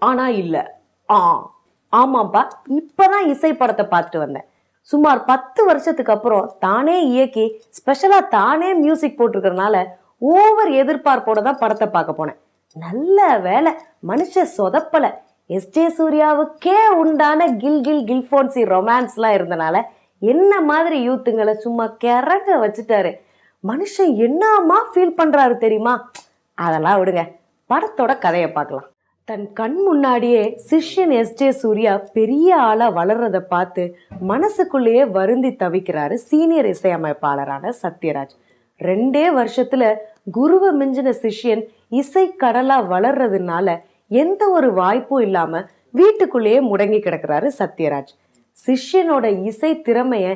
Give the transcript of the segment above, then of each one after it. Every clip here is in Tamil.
ஆனா இல்ல. ஆ. ஆமாப்பா இப்பதான் இசை படத்தை பார்த்துட்டு வந்தேன். சுமார் பத்து வருஷத்துக்கு அப்புறம் தானே இயக்கி ஸ்பெஷலா தானே மியூசிக் போட்டிருக்கிறதுனால ஓவர் எதிர்பார்ப்போட தான் படத்தை பார்க்க போனேன். நல்ல வேலை. மனுஷ சொதப்பல. எஸ் ஜே சூர்யாவுக்கே உண்டான கில் கில் கில்ஃபோன்சி ரொமான்ஸ்லாம் இருந்தனால என்ன மாதிரி யூத்துங்களை சும்மா கிறங்க வச்சுட்டாரு. மனுஷன் என்னமா ஃபீல் பண்றாரு தெரியுமா? அதெல்லாம் விடுங்க. படத்தோட கதையை பார்க்கலாம். தன் கண் முன்னாடியே சிஷ்யன் எஸ்ஜே சூர்யா பெரிய ஆளா வளர்றத பார்த்து மனசுக்குள்ளேயே வருந்தி தவிக்கிறாரு சீனியர் இசையமைப்பாளரான சத்யராஜ். ரெண்டே வருஷத்துல குருவை மிஞ்சின சிஷ்யன் இசை கடலா வளர்றதுனால எந்த ஒரு வாய்ப்பும் இல்லாம வீட்டுக்குள்ளேயே முடங்கி கிடக்கிறாரு சத்யராஜ். சிஷ்யனோட இசை திறமைய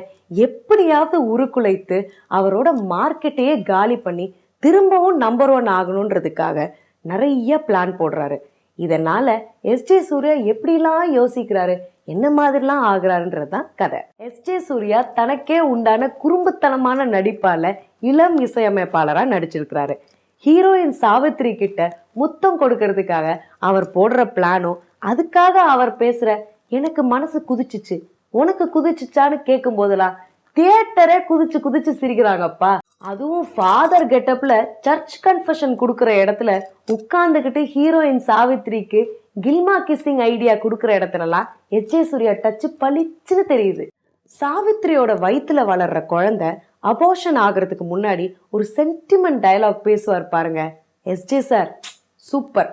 எப்படியாவது உருக்குலைத்து அவரோட மார்க்கெட்டையே காலி பண்ணி திரும்பவும் நம்பர் ஒன் ஆகணுன்றதுக்காக நிறைய பிளான் போடுறாரு. இதனால எஸ் ஜே சூர்யா எப்படிலாம் யோசிக்கிறாரு? என்ன மாதிரிலாம் ஆகிறாருன்றது தான் கதை. எஸ் ஜே சூர்யா தனக்கே உண்டான குறும்புத்தனமான நடிப்பால இளம் இசையமைப்பாளராக நடிச்சிருக்கிறாரு. ஹீரோயின் சாவித்ரி கிட்ட முத்தம் கொடுக்கறதுக்காக அவர் போடுற பிளானும் அதுக்காக அவர் பேசுற எனக்கு மனசு குதிச்சிச்சு. உனக்கு குதிச்சிச்சான்னு கேட்கும் போதெல்லாம் தியேட்டரே குதிச்சு குதிச்சு சிரிக்கிறாங்கப்பா. அதுவும் ஃபாதர் கெட்டப்பில் சர்ச் கன்ஃபெஷன் கொடுக்குற இடத்துல உட்காந்துக்கிட்டு ஹீரோயின் சாவித்ரிக்கு கில்மா கிஸ்ஸிங் ஐடியா கொடுக்குற இடத்துலலாம் எச்ஏ ஜே சூர்யா டச்சு பளிச்சுன்னு தெரியுது. சாவித்ரியோட வயிற்றில் வளர்ற குழந்தை அபோஷன் ஆகிறதுக்கு முன்னாடி ஒரு சென்டிமெண்ட் டயலாக் பேசுவார் பாருங்க. எஸ்ஜே சார் சூப்பர்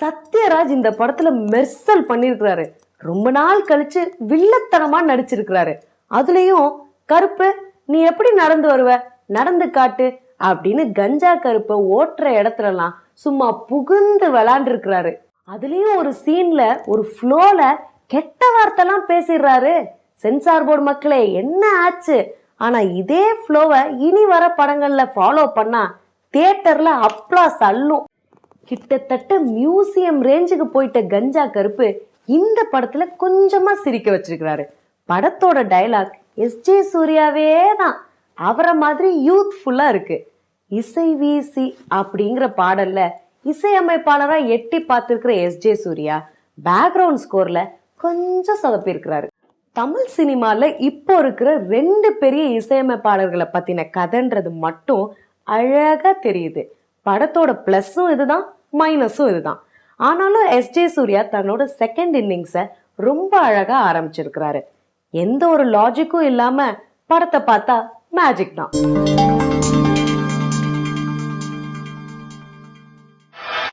சத்யராஜ் இந்த படத்துல மெர்சல் பண்ணியிருக்கிறாரு ரொம்ப நாள் கழிச்சு வில்லத்தனமா நடிச்சிருக்கிறாரு. அதுலயும் கருப்பு நீ எப்படி நடந்து வருவ? நடந்து காட்டு அப்படின்னு கஞ்சா கருப்பை ஓட்டுற இடத்துலலாம் சும்மா புகுந்து விளாண்டுருக்கிறாரு. அதுலேயும் ஒரு சீன்ல ஒரு ஃப்ளோல கெட்ட வார்த்தைலாம் பேசிடுறாரு. சென்சார் போர்டு மக்களே என்ன ஆச்சு? ஆனா இதே ஃப்ளோவை இனி வர படங்கள்ல ஃபாலோ பண்ணா தியேட்டர்ல அப்ளாஸ் அள்ளும். கிட்டத்தட்ட மியூசியம் ரேஞ்சுக்கு போயிட்ட கஞ்சா கருப்பு இந்த படத்துல கொஞ்சமா சிரிக்க வச்சிருக்கிறாரு. படத்தோட டயலாக் எஸ். ஜே. சூர்யாவே தான். அவரை மாதிரி யூத்ஃபுல்லாக இருக்குது இசை வீசி அப்படிங்கிற பாடல்ல இசையமைப்பாளராக எட்டி பார்த்துருக்கிற எஸ் ஜே சூர்யா பேக்ரவுண்ட் ஸ்கோரில் கொஞ்சம் சொதப்பியிருக்கிறாரு. தமிழ் சினிமாவில் இப்போ இருக்கிற ரெண்டு பெரிய இசையமைப்பாளர்களை பற்றின கதைன்றது மட்டும் அழகாக தெரியுது. படத்தோட ப்ளஸ்ஸும் இதுதான் மைனஸும் இதுதான். ஆனாலும் எஸ் ஜே சூர்யா தன்னோட செகண்ட் இன்னிங்ஸை ரொம்ப அழகாக ஆரம்பிச்சிருக்கிறாரு. எந்த ஒரு லாஜிக்கும் இல்லாமல் படத்தை பார்த்தா magic now.